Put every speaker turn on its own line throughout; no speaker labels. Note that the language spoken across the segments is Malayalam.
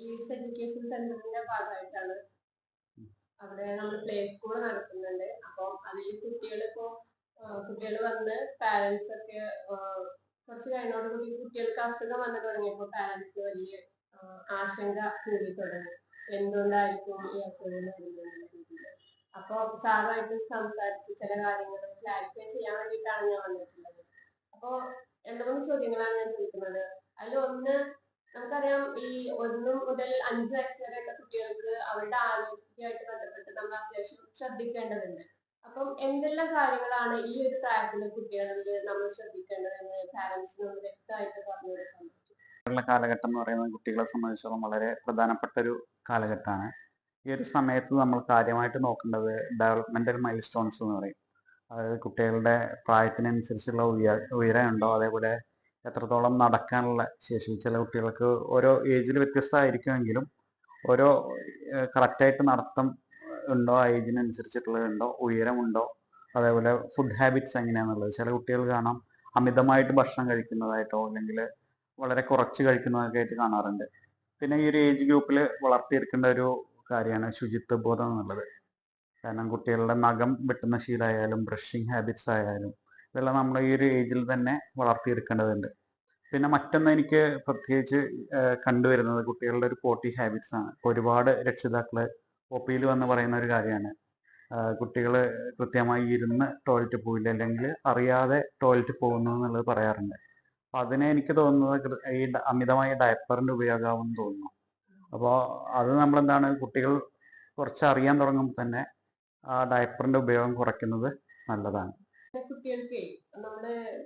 ഈസ് എഡ്യൂക്കേഷൻ സെന്ററിന്റെ ഭാഗമായിട്ടാണ് അവിടെ നമ്മൾ പ്ലേ സ്കൂൾ നടത്തുന്നുണ്ട് അപ്പം അതിൽ കുട്ടികൾ ഇപ്പോ കുട്ടികൾ വന്ന് പാരന്റ്സ് ഒക്കെ കുറച്ച് കഴിഞ്ഞോടുകൂടി കുട്ടികൾക്ക് അസുഖം വന്നു തുടങ്ങിയപ്പോൾ പാരന്റ്സിന് വലിയ ആശങ്ക കൂടി തുടങ്ങി എന്തുകൊണ്ടായിരിക്കും ഈ അസുഖം അപ്പൊ സാറുമായിട്ട് സംസാരിച്ച് ചില കാര്യങ്ങൾ ക്ലാരിഫൈ ചെയ്യാൻ വേണ്ടിയിട്ടാണ് ഞാൻ വന്നിട്ടുള്ളത്. അപ്പോ രണ്ടു മൂന്ന് ചോദ്യങ്ങളാണ് ഞാൻ ചോദിക്കുന്നത്. അതിൽ ഒന്ന് നമുക്കറിയാം ഈ ഒന്ന് മുതൽ അഞ്ച് വയസ്സ് വരെയുള്ള കുട്ടികൾക്ക് അവരുടെ ആരോഗ്യമായിട്ട് ബന്ധപ്പെട്ട് നമ്മൾ അത്യാവശ്യം ശ്രദ്ധിക്കേണ്ടതുണ്ട്. അപ്പം എന്തെല്ലാം കാര്യങ്ങളാണ് ഈ ഒരു പ്രായത്തിലെ കുട്ടികളിൽ നമ്മൾ ശ്രദ്ധിക്കേണ്ടതെന്ന് പാരന്റ്സിനോട് വ്യക്തമായിട്ട് പറഞ്ഞു കൊടുക്കാൻ പറ്റും
കാലഘട്ടം എന്ന് പറയുന്നത് കുട്ടികളെ സംബന്ധിച്ചിടത്തോളം വളരെ പ്രധാനപ്പെട്ട ഒരു കാലഘട്ടമാണ്. ഈ ഒരു സമയത്ത് നമ്മൾ കാര്യമായിട്ട് നോക്കേണ്ടത് ഡെവലപ്മെന്റൽ മൈൽ സ്റ്റോൺസ് എന്ന് പറയും. അതായത് കുട്ടികളുടെ പ്രായത്തിനനുസരിച്ചുള്ള ഉയര ഉയരമുണ്ടോ? അതേപോലെ എത്രത്തോളം നടക്കാനുള്ള ശേഷി? ചില കുട്ടികൾക്ക് ഓരോ ഏജിൽ വ്യത്യസ്തമായിരിക്കുമെങ്കിലും ഓരോ കറക്റ്റായിട്ട് നടത്തം ഉണ്ടോ? ആ ഏജിനനുസരിച്ചിട്ടുള്ളതുണ്ടോ ഉയരമുണ്ടോ? അതേപോലെ ഫുഡ് ഹാബിറ്റ്സ് എങ്ങനെയാണെന്നുള്ളത് ചില കുട്ടികൾ കാണാം അമിതമായിട്ട് ഭക്ഷണം കഴിക്കുന്നതായിട്ടോ അല്ലെങ്കിൽ വളരെ കുറച്ച് കഴിക്കുന്നതൊക്കെ ആയിട്ട് കാണാറുണ്ട്. പിന്നെ ഈ ഒരു ഏജ് ഗ്രൂപ്പിൽ വളർത്തിയെടുക്കേണ്ട ഒരു കാര്യമാണ് ശുചിത്വ ബോധം എന്നുള്ളത്. കാരണം കുട്ടികളുടെ നഖം വെട്ടുന്ന ശീലമായാലും ബ്രഷിങ് ഹാബിറ്റ്സ് ആയാലും ഇതെല്ലാം നമ്മൾ ഈ ഒരു ഏജിൽ തന്നെ വളർത്തിയെടുക്കേണ്ടതുണ്ട്. പിന്നെ മറ്റൊന്ന് എനിക്ക് പ്രത്യേകിച്ച് കണ്ടുവരുന്നത് കുട്ടികളുടെ ഒരു പോട്ടി ഹാബിറ്റ്സ് ആണ്. ഒരുപാട് രക്ഷിതാക്കൾ ഒ വന്ന് പറയുന്ന ഒരു കാര്യമാണ്. കുട്ടികൾ കൃത്യമായി ഇരുന്ന് ടോയ്ലറ്റ് പോയില്ല അല്ലെങ്കിൽ അറിയാതെ ടോയ്ലറ്റ് പോകുന്നു എന്നുള്ളത് പറയാറുണ്ട്. അപ്പൊ അതിനെ എനിക്ക് തോന്നുന്നത് ഈ അമിതമായ ഡയപ്പറിന്റെ ഉപയോഗമാണെന്ന് തോന്നുന്നു. അപ്പോൾ അത് നമ്മളെന്താണ് കുട്ടികൾ കുറച്ച് അറിയാൻ തുടങ്ങുമ്പോൾ തന്നെ ആ ഡയപ്പറിന്റെ ഉപയോഗം കുറയ്ക്കുന്നത് നല്ലതാണ്.
കുട്ടികൾക്ക് നമ്മൾ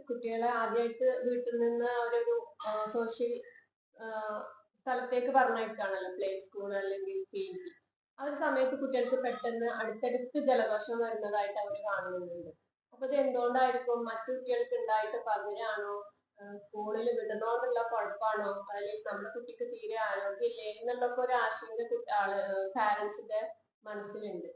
കുട്ടികളെ ആദ്യമായിട്ട് വീട്ടിൽ നിന്ന് അവരൊരു സോഷ്യൽ സ്ഥലത്തേക്ക് പറഞ്ഞയക്കുകയാണല്ലോ പ്ലേ സ്കൂൾ അല്ലെങ്കിൽ കെ ജി ആ ഒരു സമയത്ത് കുട്ടികൾക്ക് പെട്ടെന്ന് അടുത്തടുത്ത് ജലദോഷം വരുന്നതായിട്ട് അവർ കാണുന്നുണ്ട്. അപ്പൊ ഇത് എന്തുകൊണ്ടായിരിക്കും? മറ്റു കുട്ടികൾക്ക് ഉണ്ടായിട്ട് പകരാണോ? സ്കൂളിൽ വിടണോന്നുള്ള കുഴപ്പമാണോ അല്ലെങ്കിൽ നമ്മുടെ കുട്ടിക്ക് തീരെ ആരോഗ്യമില്ലേ? എന്നുള്ളൊക്കെ ഒരു ആശങ്ക ആൾ പാരന്റ്സിന്റെ മനസ്സിലുണ്ട്.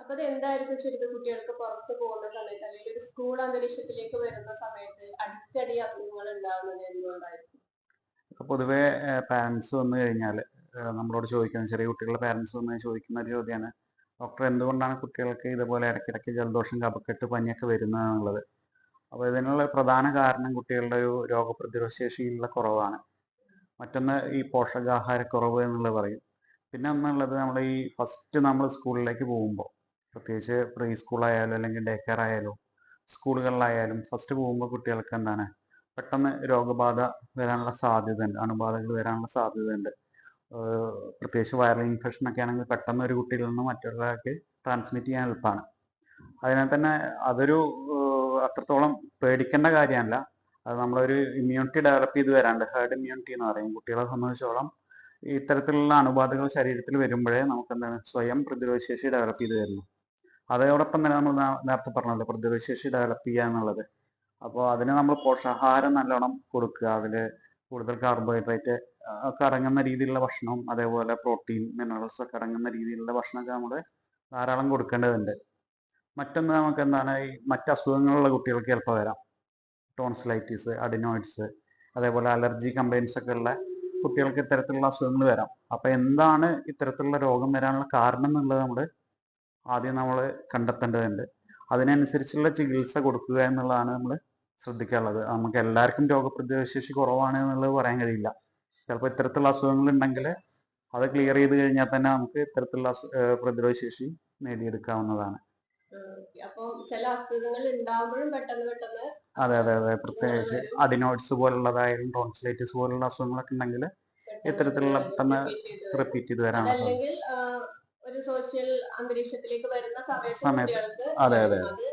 അപ്പൊ അത് എന്തായിരിക്കും ശരിക്കും കുട്ടികൾക്ക് പുറത്തു പോകുന്ന സമയത്ത് അല്ലെങ്കിൽ ഒരു സ്കൂൾ അന്തരീക്ഷത്തിലേക്ക് വരുന്ന സമയത്ത് അടിക്കടി അസുഖങ്ങൾ ഉണ്ടാകുന്നത് എന്തുകൊണ്ടായിരിക്കും?
പൊതുവെ പാരൻസ് വന്നു കഴിഞ്ഞാൽ നമ്മളോട് ചോദിക്കുന്ന ചെറിയ കുട്ടികളുടെ പാരൻസ് വന്ന് ചോദിക്കുന്ന ഒരു ചോദ്യമാണ് ഡോക്ടർ എന്തുകൊണ്ടാണ് കുട്ടികൾക്ക് ഇതുപോലെ ഇടയ്ക്കിടയ്ക്ക് ജലദോഷം കപക്കെട്ട് പനിയൊക്കെ വരുന്നത് എന്നുള്ളത് അപ്പോൾ ഇതിനുള്ള പ്രധാന കാരണം കുട്ടികളുടെ ഒരു രോഗപ്രതിരോധ ശേഷിയിലുള്ള കുറവാണ്. മറ്റൊന്ന് ഈ പോഷകാഹാരക്കുറവ് എന്നുള്ളത് പറയും. പിന്നെ ഒന്നുള്ളത് നമ്മൾ ഈ ഫസ്റ്റ് നമ്മൾ സ്കൂളിലേക്ക് പോകുമ്പോൾ പ്രത്യേകിച്ച് പ്രീ സ്കൂളായാലും അല്ലെങ്കിൽ ഡേ കെയർ ആയാലും സ്കൂളുകളിലായാലും ഫസ്റ്റ് പോകുമ്പോൾ കുട്ടികൾക്ക് എന്താണ്? പെട്ടെന്ന് രോഗബാധ വരാനുള്ള സാധ്യതയുണ്ട്. അണുബാധകൾ വരാനുള്ള സാധ്യതയുണ്ട്. പ്രത്യേകിച്ച് വൈറൽ ഇൻഫെക്ഷൻ ഒക്കെ ആണെങ്കിൽ പെട്ടെന്ന് ഒരു കുട്ടിയിൽ നിന്ന് മറ്റൊരാൾക്ക് ട്രാൻസ്മിറ്റ് ചെയ്യാൻ എളുപ്പമാണ്. അതിനാൽ തന്നെ അതൊരു അത്രത്തോളം പേടിക്കേണ്ട കാര്യമല്ല. അത് നമ്മളൊരു ഇമ്മ്യൂണിറ്റി ഡെവലപ്പ് ചെയ്ത് വരാണ്ട് ഹേർഡ് ഇമ്മ്യൂണിറ്റി എന്ന് പറയും. കുട്ടികളെ സംബന്ധിച്ചോളം ഇത്തരത്തിലുള്ള അണുബാധകൾ ശരീരത്തിൽ വരുമ്പോഴേ നമുക്ക് എന്താണ് സ്വയം പ്രതിരോധശേഷി ഡെവലപ്പ് ചെയ്ത് വരുന്നു അതോടൊപ്പം തന്നെ നമ്മൾ നേരത്തെ പറഞ്ഞല്ലോ പ്രതിരോധശേഷി ഡെവലപ്പ് ചെയ്യുക എന്നുള്ളത്. അപ്പോൾ അതിന് നമ്മൾ പോഷകാഹാരം നല്ലോണം കൊടുക്കുക. അതിൽ കൂടുതൽ കാർബോഹൈഡ്രേറ്റ് ഒക്കെ അടങ്ങുന്ന രീതിയിലുള്ള ഭക്ഷണവും അതേപോലെ പ്രോട്ടീൻ മിനറൽസ് ഒക്കെ അടങ്ങുന്ന രീതിയിലുള്ള ഭക്ഷണമൊക്കെ നമ്മൾ ധാരാളം കൊടുക്കേണ്ടതുണ്ട്. മറ്റൊന്ന് നമുക്ക് എന്താണ് ഈ മറ്റ് അസുഖങ്ങളുള്ള കുട്ടികൾക്ക് ചിലപ്പോൾ വരാം. ടോൺസിലൈറ്റിസ് അഡിനോയിഡ്സ് അതേപോലെ അലർജി കംപ്ലൈൻസ് ഒക്കെ ഉള്ള കുട്ടികൾക്ക് ഇത്തരത്തിലുള്ള അസുഖങ്ങൾ വരാം. അപ്പൊ എന്താണ് ഇത്തരത്തിലുള്ള രോഗം വരാനുള്ള കാരണം എന്നുള്ളത് നമ്മൾ ആദ്യം നമ്മൾ കണ്ടെത്തേണ്ടതുണ്ട്. അതിനനുസരിച്ചുള്ള ചികിത്സ കൊടുക്കുക എന്നുള്ളതാണ് നമ്മൾ ശ്രദ്ധിക്കാനുള്ളത്. നമുക്ക് എല്ലാവർക്കും രോഗപ്രതിരോധ ശേഷി കുറവാണ് എന്നുള്ളത് പറയാൻ കഴിയില്ല. ചിലപ്പോൾ ഇത്തരത്തിലുള്ള അസുഖങ്ങൾ ഉണ്ടെങ്കിൽ അത് ക്ലിയർ ചെയ്ത് കഴിഞ്ഞാൽ തന്നെ നമുക്ക് ഇത്തരത്തിലുള്ള പ്രതിരോധശേഷി ഏഹ് പ്രതിരോധ ശേഷി നേടിയെടുക്കാവുന്നതാണ് അതെ അതെ അതെ. പ്രത്യേകിച്ച് അഡിനോയിഡ്സ് പോലുള്ളതായാലും ടോൺസിലൈറ്റിസ് പോലുള്ള അസുഖങ്ങളൊക്കെ ഉണ്ടെങ്കിൽ ഇത്തരത്തിലുള്ള പെട്ടെന്ന് റിപ്പീറ്റ് ചെയ്ത് വരാനുള്ള സാധ്യത
ഒരു സോഷ്യൽ അന്തരീക്ഷത്തിലേക്ക് വരുന്ന സമയത്ത്
സമയത്ത്.
കുട്ടികൾക്ക്
അതെ, അതെ.
അത്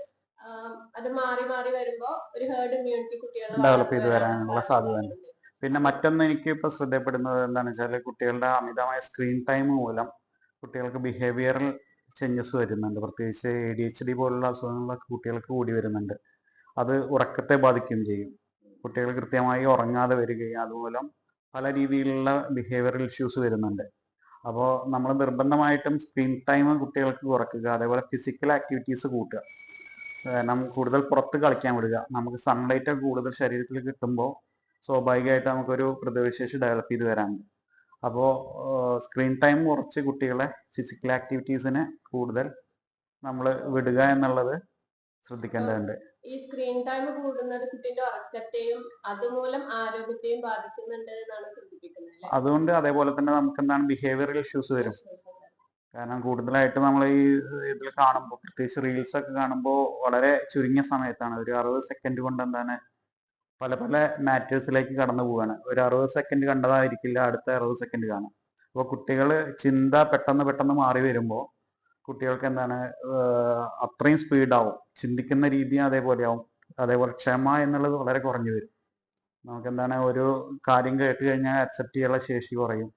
അത് മാറി മാറി വരുമ്പോ ഒരു ഹേർഡ് ഇമ്മ്യൂണിറ്റി കുട്ടികൾ
ഡെവലപ്പ് ചെയ്ത് വരാനുള്ള സാധ്യതയുണ്ട്. പിന്നെ മറ്റൊന്ന് എനിക്ക് ഇപ്പൊ ശ്രദ്ധപ്പെടുന്നത് എന്താണെന്ന് വെച്ചാൽ കുട്ടികളുടെ അമിതമായ സ്ക്രീൻ ടൈം മൂലം കുട്ടികൾക്ക് ബിഹേവിയറൽ ചേഞ്ചസ് വരുന്നുണ്ട് പ്രത്യേകിച്ച് എ ഡി എച്ച് ഡി പോലുള്ള അസുഖങ്ങളൊക്കെ കുട്ടികൾക്ക് കൂടി വരുന്നുണ്ട് അത് ഉറക്കത്തെ ബാധിക്കുകയും ചെയ്യും കുട്ടികൾ കൃത്യമായി ഉറങ്ങാതെ വരികയും അതുമൂലം പല രീതിയിലുള്ള ബിഹേവിയറൽ ഇഷ്യൂസ് വരുന്നുണ്ട് അപ്പോൾ നമ്മൾ നിർബന്ധമായിട്ടും സ്ക്രീൻ ടൈം കുട്ടികൾക്ക് കുറയ്ക്കുക അതേപോലെ ഫിസിക്കൽ ആക്ടിവിറ്റീസ് കൂട്ടുക. കാരണം കൂടുതൽ പുറത്ത് കളിക്കാൻ വിടുക. നമുക്ക് സൺലൈറ്റ് ഒക്കെ കൂടുതൽ ശരീരത്തിൽ കിട്ടുമ്പോൾ സ്വാഭാവികമായിട്ട് നമുക്കൊരു പ്രതിരോധശേഷി ഡെവലപ്പ് ചെയ്ത് വരാനുണ്ട്. അപ്പോൾ സ്ക്രീൻ ടൈം കുറച്ച് കുട്ടികളെ ഫിസിക്കൽ ആക്ടിവിറ്റീസിന് കൂടുതൽ നമ്മൾ വിടുക എന്നുള്ളത് ശ്രദ്ധിക്കേണ്ടതുണ്ട്.
ഈ സ്ക്രീൻ ടൈം കൂടുന്നത് കുട്ടിന്റെ ഉറക്കത്തെയും അതുമൂലം ആരോഗ്യത്തെയും ബാധിക്കുന്നുണ്ട് എന്നാണ്?
അതുകൊണ്ട് അതേപോലെ തന്നെ നമുക്ക് എന്താണ് ബിഹേവിയറൽ ഇഷ്യൂസ് വരും. കാരണം കൂടുതലായിട്ട് നമ്മൾ ഈ ഇതിൽ കാണുമ്പോൾ പ്രത്യേകിച്ച് റീൽസ് ഒക്കെ കാണുമ്പോൾ വളരെ ചുരുങ്ങിയ സമയത്താണ്. ഒരു അറുപത് സെക്കൻഡ് കൊണ്ട് എന്താണ് പല പല മാറ്റേഴ്സിലേക്ക് കടന്നു പോവുകയാണ് ഒരു അറുപത് സെക്കൻഡ് കണ്ടതായിരിക്കില്ല അടുത്ത അറുപത് സെക്കൻഡ് കാണാം അപ്പോൾ കുട്ടികൾ ചിന്ത പെട്ടെന്ന് പെട്ടെന്ന് മാറി വരുമ്പോൾ കുട്ടികൾക്ക് എന്താണ് അത്രയും സ്പീഡാവും ചിന്തിക്കുന്ന രീതി അതേപോലെയാവും അതേപോലെ ക്ഷമ എന്നുള്ളത് വളരെ കുറഞ്ഞു വരും. നമുക്ക് എന്താണ് ഒരു കാര്യം കേട്ട് കഴിഞ്ഞാൽ അക്സെപ്റ്റ് ചെയ്യാനുള്ള ശേഷി കുറയും.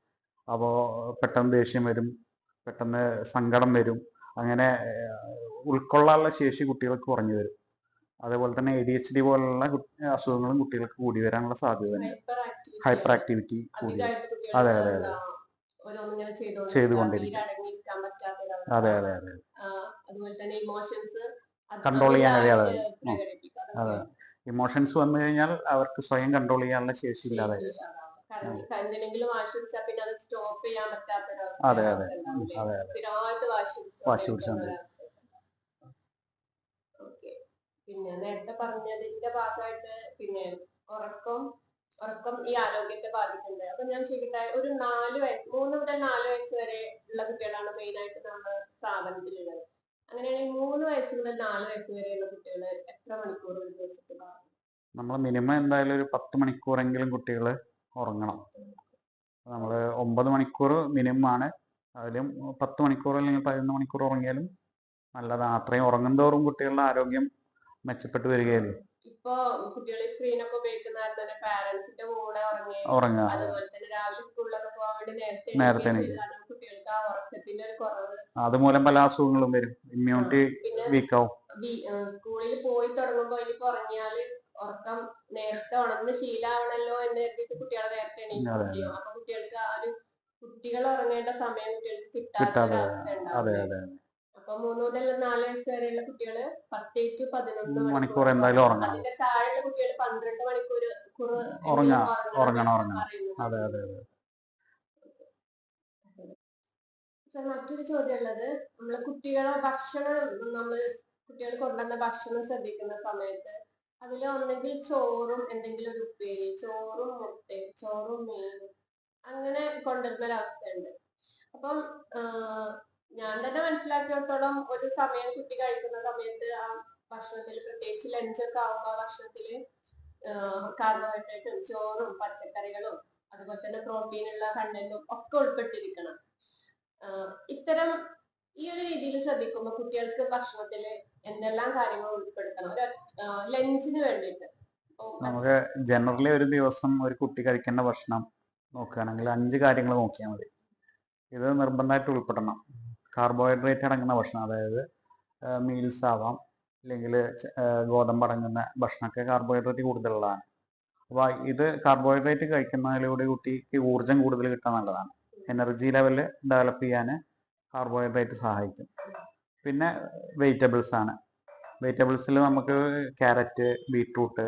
അപ്പോൾ പെട്ടെന്ന് ദേഷ്യം വരും പെട്ടെന്ന് സങ്കടം വരും. അങ്ങനെ ഉൾക്കൊള്ളാനുള്ള ശേഷി കുട്ടികൾക്ക് കുറഞ്ഞു വരും. അതേപോലെ തന്നെ എ ഡി എച്ച് ഡി പോലുള്ള അസുഖങ്ങളും കുട്ടികൾക്ക് കൂടി വരാനുള്ള സാധ്യതയുണ്ട്
ഹൈപ്പർ ആക്ടിവിറ്റി
കൂടി അതെ, അതെ, അതെ. ചെയ്തുകൊണ്ടിരിക്കും. അതെ അതെ അതെ. കൺട്രോൾ ചെയ്യാൻ കഴിയാതെ ഉം. അതെ. ഇമോഷൻസ് വന്നു കഴിഞ്ഞാൽ അവർക്ക് സ്വയം കൺട്രോൾ ചെയ്യാനുള്ള ശേഷി ഇല്ലാതെ
അത്
അതെ, അതെ.
വാശി
പിടിച്ചോണ്ട്.
പിന്നെ നേരത്തെ പറഞ്ഞതിന്റെ ഭാഗമായിട്ട് പിന്നെ ഉറക്കം ഉറക്കം ഈ ആരോഗ്യത്തെ ബാധിക്കുന്നത് അപ്പൊ ഞാൻ ചോദിക്കട്ടെ ഒരു നാല് വയസ്സ് മൂന്ന് മുതൽ നാല് വയസ്സ് വരെ ഉള്ള കുട്ടികളാണ് മെയിൻ ആയിട്ട് നമ്മുടെ സ്ഥാപനത്തിലുള്ളത് അങ്ങനെയാണെങ്കിൽ മൂന്ന് വയസ്സ് മുതൽ നാല് വയസ്സ് വരെയുള്ള കുട്ടികൾ എത്ര മണിക്കൂർ ഒരു ദിവസത്തിൽ
നമ്മൾ മിനിമം എന്തായാലും ഒരു പത്ത് മണിക്കൂറെങ്കിലും കുട്ടികൾ ഉറങ്ങണം. നമ്മൾ ഒമ്പത് മണിക്കൂർ മിനിമം ആണ്. അതിലും പത്ത് മണിക്കൂർ അല്ലെങ്കിൽ പതിനൊന്ന് മണിക്കൂർ ഉറങ്ങിയാലും നല്ലതാണ്. അത്രയും ഉറങ്ങുന്തോറും കുട്ടികളുടെ ആരോഗ്യം മെച്ചപ്പെട്ടു വരികയല്ലേ?
ഇപ്പൊ കുട്ടികൾ സ്ക്രീനൊക്കെ ഉപയോഗിക്കുന്ന കാരണം തന്നെ പാരന്റ്സിന്റെ കൂടെ
ഉറങ്ങുക
അതുപോലെ തന്നെ രാവിലെ സ്കൂളിലൊക്കെ പോകാൻ വേണ്ടി നേരത്തെ കുട്ടികൾക്ക് ആ ഉറക്കത്തിന്റെ ഒരു കുറവ്.
അതുമൂലം പല അസുഖങ്ങളും വരും. ഇമ്മ്യൂണിറ്റി
വീക്ക്
വീക്കാവും
സ്കൂളിൽ പോയി തുടങ്ങുമ്പോ ഇനി പറഞ്ഞാൽ ഉറക്കം നേരത്തെ ഉണർന്ന് ശീലാവണല്ലോ എന്ന് കരുതിയിട്ട് കുട്ടികളെ നേരത്തെ ചെയ്യും. അപ്പൊ കുട്ടികൾക്ക് ആ ഒരു കുട്ടികൾ ഉറങ്ങേണ്ട സമയം കുട്ടികൾക്ക് കിട്ടാത്ത
കിട്ടാതെ
അവസ്ഥ ഉണ്ടാവും മൂന്ന് മുതൽ നാല് വയസ്സ് വരെയുള്ള കുട്ടികൾ പത്തേ ടു പതിനൊന്ന്
മണിക്കൂർ എന്തായാലും ഉറങ്ങണം.
അതിന്റെ താഴെയുള്ള കുട്ടികൾ പന്ത്രണ്ട് മണിക്കൂർ
ഉറങ്ങാ- ഉറങ്ങണം, ഉറങ്ങണം. അതെ അതെ അതെ
മറ്റൊരു ചോദ്യം ഉള്ളത് നമ്മൾ കുട്ടികളെ ഭക്ഷണം നമ്മൾ കുട്ടികൾ കൊണ്ടുവന്ന ഭക്ഷണം ശ്രദ്ധിക്കുന്ന സമയത്ത് അതിൽ ഒന്നെങ്കിൽ ചോറും എന്തെങ്കിലും ഒരു ഉപ്പേരി ചോറും മുട്ടയും ചോറും മീനും അങ്ങനെ കൊണ്ടുവരുന്ന ഒരവസ്ഥയുണ്ട് അപ്പം ഞാൻ തന്നെ മനസ്സിലാക്കിയിടത്തോളം ഒരു സമയം കുട്ടി കഴിക്കുന്ന സമയത്ത് ആ ഭക്ഷണത്തിൽ പ്രത്യേകിച്ച് ലഞ്ചൊക്കെ ആവുമ്പോൾ ആ ഭക്ഷണത്തിൽ കാർബോഹൈഡ്രേറ്റും ചോറും പച്ചക്കറികളും അതുപോലെ തന്നെ പ്രോട്ടീനുള്ള കണ്ടന്റും ഒക്കെ ഉൾപ്പെട്ടിരിക്കണം. ഇത്തരം ഈ ഒരു രീതിയിൽ ശ്രദ്ധിക്കുമ്പോൾ കുട്ടികൾക്ക് ഭക്ഷണത്തിൽ എന്തെല്ലാം കാര്യങ്ങൾ ഉൾപ്പെടുത്തണം? ഒരു ലഞ്ചിന് വേണ്ടിയിട്ട്.
നമുക്ക് ജനറലി ഒരു ദിവസം ഒരു കുട്ടി കഴിക്കേണ്ട ഭക്ഷണം നോക്കുകയാണെങ്കിൽ അഞ്ച് കാര്യങ്ങൾ നോക്കിയാൽ മതി. ഇത് നിർബന്ധമായിട്ട് ഉൾപ്പെടണം. കാർബോഹൈഡ്രേറ്റ് അടങ്ങുന്ന ഭക്ഷണം അതായത് മീൽസ് ആവാം അല്ലെങ്കിൽ ഗോതമ്പ് അടങ്ങുന്ന ഭക്ഷണമൊക്കെ കാർബോഹൈഡ്രേറ്റ് കൂടുതലുള്ളതാണ്. അപ്പോൾ ഇത് കാർബോഹൈഡ്രേറ്റ് കഴിക്കുന്നതിലൂടെ കുട്ടിക്ക് ഊർജം കൂടുതൽ കിട്ടാൻ നല്ലതാണ്. എനർജി ലെവൽ ഡെവലപ്പ് ചെയ്യാൻ കാർബോഹൈഡ്രേറ്റ് സഹായിക്കും. പിന്നെ വെജിറ്റബിൾസ് ആണ്. വെജിറ്റബിൾസിൽ നമുക്ക് ക്യാരറ്റ് ബീട്രൂട്ട്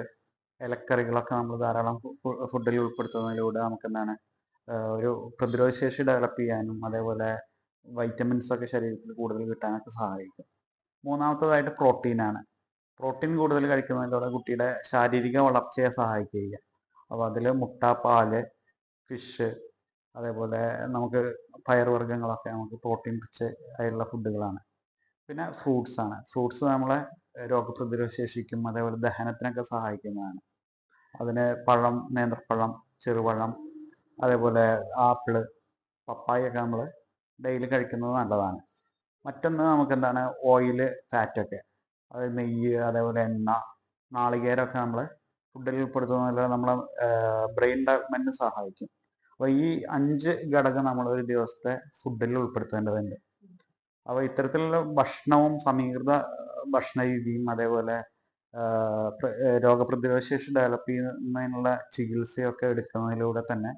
ഇലക്കറികളൊക്കെ നമ്മൾ ധാരാളം ഫുഡിൽ ഉൾപ്പെടുത്തുന്നതിലൂടെ നമുക്ക് എന്താണ് ഒരു പ്രതിരോധശേഷി ഡെവലപ്പ് ചെയ്യാനും അതേപോലെ വൈറ്റമിൻസ് ഒക്കെ ശരീരത്തിൽ കൂടുതൽ കിട്ടാനൊക്കെ സഹായിക്കും. മൂന്നാമത്തതായിട്ട് പ്രോട്ടീനാണ് പ്രോട്ടീൻ കൂടുതൽ കഴിക്കുന്നതിലൂടെ കുട്ടിയുടെ ശാരീരിക വളർച്ചയെ സഹായിക്കുക അപ്പോൾ അതിൽ മുട്ട പാൽ ഫിഷ് അതേപോലെ നമുക്ക് പയറുവർഗങ്ങളൊക്കെ നമുക്ക് പ്രോട്ടീൻ റിച്ച് ആയിട്ടുള്ള ഫുഡുകളാണ്. പിന്നെ ഫ്രൂട്ട്സ് ആണ്. ഫ്രൂട്ട്സ് നമ്മളെ രോഗപ്രതിരോധ ശേഷിക്കും. അതേപോലെ ദഹനത്തിനൊക്കെ സഹായിക്കുന്നതാണ്. അതിന് പഴം നേന്ത്രപ്പഴം ചെറുപഴം അതേപോലെ ആപ്പിൾ പപ്പായൊക്കെ നമ്മൾ ഡെയിലി കഴിക്കുന്നത് നല്ലതാണ്. മറ്റൊന്ന് നമുക്ക് എന്താണ് ഓയിൽ ഫാറ്റൊക്കെ അത് നെയ്യ് അതേപോലെ എണ്ണ നാളികേരമൊക്കെ നമ്മൾ ഫുഡിൽ ഉൾപ്പെടുത്തുന്നതിലൂടെ നമ്മളെ ബ്രെയിൻ ഡെവലപ്മെന്റിന് സഹായിക്കും. അപ്പോൾ ഈ അഞ്ച് ഘടകം നമ്മൾ ഒരു ദിവസത്തെ ഫുഡിൽ ഉൾപ്പെടുത്തേണ്ടതുണ്ട്. അപ്പോൾ ഇത്തരത്തിലുള്ള ഭക്ഷണവും സമീകൃത ഭക്ഷണ രീതിയും അതേപോലെ രോഗപ്രതിരോധ ശേഷി ഡെവലപ്പ് ചെയ്യുന്നതിനുള്ള ചികിത്സയൊക്കെ എടുക്കുന്നതിലൂടെ തന്നെ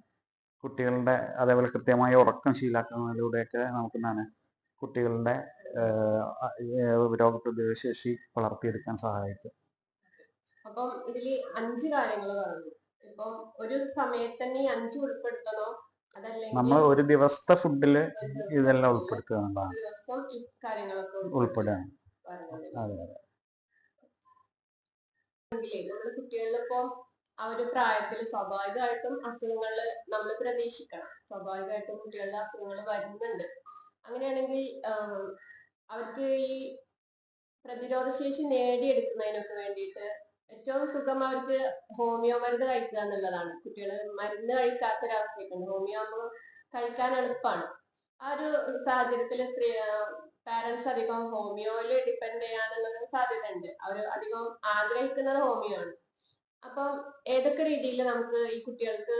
കുട്ടികളുടെ അതേപോലെ കൃത്യമായ ഉറക്കം ശീലാക്കുന്നതിലൂടെയൊക്കെ നമുക്ക് എന്താണ് കുട്ടികളുടെ രോഗപ്രതിരോധ ശേഷി വളർത്തിയെടുക്കാൻ സഹായിക്കും.
അപ്പം ഇതിൽ അഞ്ച് കാര്യങ്ങൾ പറഞ്ഞു ഇപ്പം ഒരു സമയത്ത് തന്നെ അഞ്ച് ഉൾപ്പെടുത്തണോ? അതല്ലെങ്കിൽ
നമ്മൾ ഒരു ദിവസത്തെ
ഫുഡിൽ
ഇതെല്ലാം
ഒരു
ഉൾപ്പെടുത്തുക എന്നുള്ളതാണ്.
ദിവസം ഈ കാര്യങ്ങളൊക്കെ
ഉൾപ്പെടുകയാണ്. അതെ അതെ.
നമ്മുടെ കുട്ടികളിലിപ്പോ ആ ഒരു പ്രായത്തിൽ സ്വാഭാവികമായിട്ടും അസുഖങ്ങൾ നമ്മൾ പ്രതീക്ഷിക്കണം. സ്വാഭാവികമായിട്ടും കുട്ടികളുടെ അസുഖങ്ങൾ വരുന്നുണ്ട്. അങ്ങനെയാണെങ്കിൽ അവർക്ക് ഈ പ്രതിരോധ ശേഷി നേടിയെടുക്കുന്നതിനൊക്കെ വേണ്ടിയിട്ട് ഏറ്റവും സുഖം അവർക്ക് ഹോമിയോ മരുന്ന് കഴിക്കുക എന്നുള്ളതാണ്. കുട്ടികൾ മരുന്ന് കഴിക്കാത്തൊരവസ്ഥയൊക്കെയുണ്ട് ഹോമിയോ ആകുമ്പോൾ കഴിക്കാൻ എളുപ്പമാണ്. ആ ഒരു സാഹചര്യത്തിൽ സ്ത്രീ പാരന്റ്സ് അധികം ഹോമിയോയിൽ ഡിപ്പെൻഡ് ചെയ്യാനുള്ളത് സാധ്യതയുണ്ട്. അവർ അധികം ആഗ്രഹിക്കുന്നത് ഹോമിയോ ആണ്. അപ്പം ഏതൊക്കെ രീതിയിൽ നമുക്ക് ഈ കുട്ടികൾക്ക്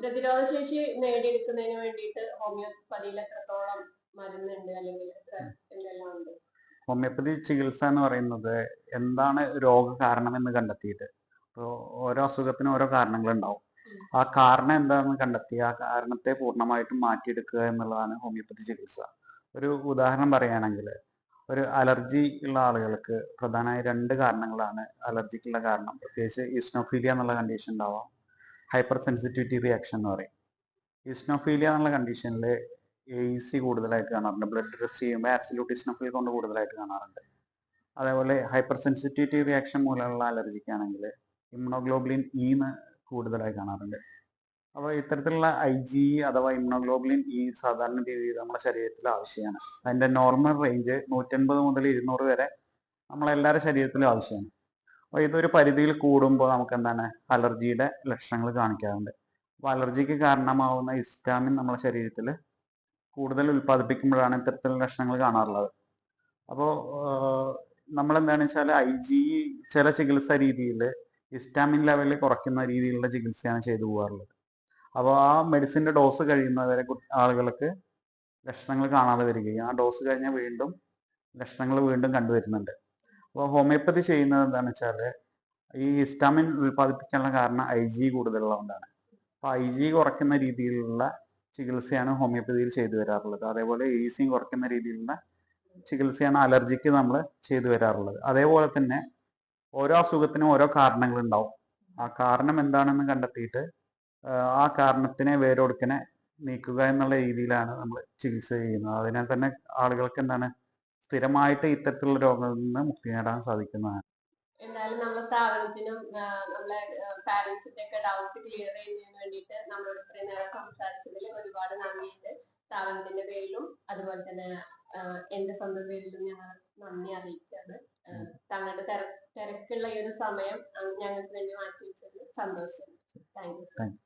പ്രതിരോധ ശേഷി നേടിയെടുക്കുന്നതിന് വേണ്ടിയിട്ട് ഹോമിയോപ്പതിയിൽ എത്രത്തോളം മരുന്നുണ്ട് അല്ലെങ്കിൽ എന്തെല്ലാം ഉണ്ട്?
ഹോമിയോപ്പതി ചികിത്സ എന്ന് പറയുന്നത് എന്താണ് രോഗ കാരണം എന്ന് കണ്ടെത്തിയിട്ട്. ഇപ്പോൾ ഓരോ അസുഖത്തിനും ഓരോ കാരണങ്ങൾ ഉണ്ടാവും ആ കാരണം എന്താണെന്ന് കണ്ടെത്തി ആ കാരണത്തെ പൂർണമായിട്ടും മാറ്റിയെടുക്കുക എന്നുള്ളതാണ് ഹോമിയോപ്പതി ചികിത്സ. ഒരു ഉദാഹരണം പറയുകയാണെങ്കിൽ ഒരു അലർജി ഉള്ള ആളുകൾക്ക് പ്രധാനമായി രണ്ട് കാരണങ്ങളാണ് അലർജിക്കുള്ള കാരണം. പ്രത്യേകിച്ച് ഇസ്നോഫീലിയ എന്നുള്ള കണ്ടീഷൻ ഉണ്ടാവാം. ഹൈപ്പർ സെൻസിറ്റിവിറ്റി റിയാക്ഷൻ എന്ന് പറയും. ഇസ്നോഫീലിയ എന്നുള്ള കണ്ടീഷനിൽ എ ഇ സി കൂടുതലായിട്ട് കാണാറുണ്ട്. ബ്ലഡ് ടെസ്റ്റ് ചെയ്യുമ്പോൾ ആബ്സല്യൂട്ട് ഈസ്നോഫീൽ കൊണ്ട് കൂടുതലായിട്ട് കാണാറുണ്ട്. അതേപോലെ ഹൈപ്പർ സെൻസിറ്റിവിറ്റി റിയാക്ഷൻ മൂലമുള്ള അലർജിക്കാണെങ്കിൽ ഇമ്യൂണോഗ്ലോബുലിൻ ഇന്ന് കൂടുതലായി കാണാറുണ്ട്. അപ്പോൾ ഇത്തരത്തിലുള്ള ഐ ജി അഥവാ ഇമ്യൂണോഗ്ലോബുലിൻ ഈ സാധാരണ രീതിയിൽ നമ്മുടെ ശരീരത്തിൽ ആവശ്യമാണ് അതിന്റെ നോർമൽ റേഞ്ച് നൂറ്റൻപത് മുതൽ ഇരുന്നൂറ് വരെ നമ്മളെല്ലാവരുടെ ശരീരത്തിലും ആവശ്യമാണ് അപ്പോൾ ഇതൊരു പരിധിയിൽ കൂടുമ്പോൾ നമുക്ക് എന്താണ്? അലർജിയുടെ ലക്ഷണങ്ങൾ കാണിക്കാറുണ്ട്. അപ്പോൾ അലർജിക്ക് കാരണമാവുന്ന ഹിസ്റ്റാമിൻ നമ്മുടെ ശരീരത്തിൽ കൂടുതൽ ഉൽപ്പാദിപ്പിക്കുമ്പോഴാണ് ഇത്തരത്തിലുള്ള ലക്ഷണങ്ങൾ കാണാറുള്ളത്. അപ്പോൾ നമ്മൾ എന്താണെന്ന് വെച്ചാൽ ഐ ജി ചില ചികിത്സാ രീതിയിൽ ഹിസ്റ്റാമിൻ ലെവലിൽ കുറയ്ക്കുന്ന രീതിയിലുള്ള ചികിത്സയാണ് ചെയ്തു പോകാറുള്ളത്. അപ്പോൾ ആ മെഡിസിന്റെ ഡോസ് കഴിയുന്നവരെ ആളുകൾക്ക് ലക്ഷണങ്ങൾ കാണാതെ വരികയും ആ ഡോസ് കഴിഞ്ഞാൽ വീണ്ടും ലക്ഷണങ്ങൾ വീണ്ടും കണ്ടുവരുന്നുണ്ട് അപ്പോൾ ഹോമിയോപ്പതി ചെയ്യുന്നത് എന്താണെന്ന് വെച്ചാൽ ഈ ഹിസ്റ്റാമിൻ ഉൽപ്പാദിപ്പിക്കാനുള്ള കാരണം ഐ ജി കൂടുതലുള്ളതുകൊണ്ടാണ്. അപ്പോൾ ഐ ജി കുറയ്ക്കുന്ന രീതിയിലുള്ള ചികിത്സയാണ് ഹോമിയോപ്പതിയിൽ ചെയ്തു വരാറുള്ളത്. അതേപോലെ ഈസിയും കുറയ്ക്കുന്ന രീതിയിലുള്ള ചികിത്സയാണ് അലർജിക്ക് നമ്മൾ ചെയ്തു വരാറുള്ളത്. അതേപോലെ തന്നെ ഓരോ അസുഖത്തിനും ഓരോ കാരണങ്ങളുണ്ടാവും. ആ കാരണം എന്താണെന്ന് കണ്ടെത്തിയിട്ട് ആ കാരണത്തിനെ വേരോടുക്കനെ നീക്കുക എന്നുള്ള രീതിയിലാണ് നമ്മൾ ചികിത്സ ചെയ്യുന്നത്. അതിനാൽ തന്നെ ആളുകൾക്ക് എന്താണ് സ്ഥിരമായിട്ട് ഇത്തരത്തിലുള്ള രോഗങ്ങളിൽ നിന്ന് മുക്തി നേടാൻ സാധിക്കുന്നതാണ്.
എന്തായാലും നമ്മുടെ സ്ഥാപനത്തിനും നമ്മളെ പാരന്റ്സിന്റെ ഒക്കെ ഡൗട്ട് ക്ലിയർ ചെയ്യുന്നതിന് വേണ്ടിയിട്ട് നമ്മളോട് ഇത്രയും നേരം സംസാരിച്ചതിൽ ഒരുപാട് നന്ദിയുണ്ട്. സ്ഥാപനത്തിന്റെ പേരിലും അതുപോലെ തന്നെ എന്റെ സ്വന്തം പേരിലും ഞങ്ങൾ നന്ദി അറിയിക്കുകയാണ്. തിര- തിരക്കുള്ള ഈ ഒരു സമയം ഞങ്ങൾക്ക് വേണ്ടി മാറ്റി വെച്ചത് സന്തോഷം താങ്ക് യു.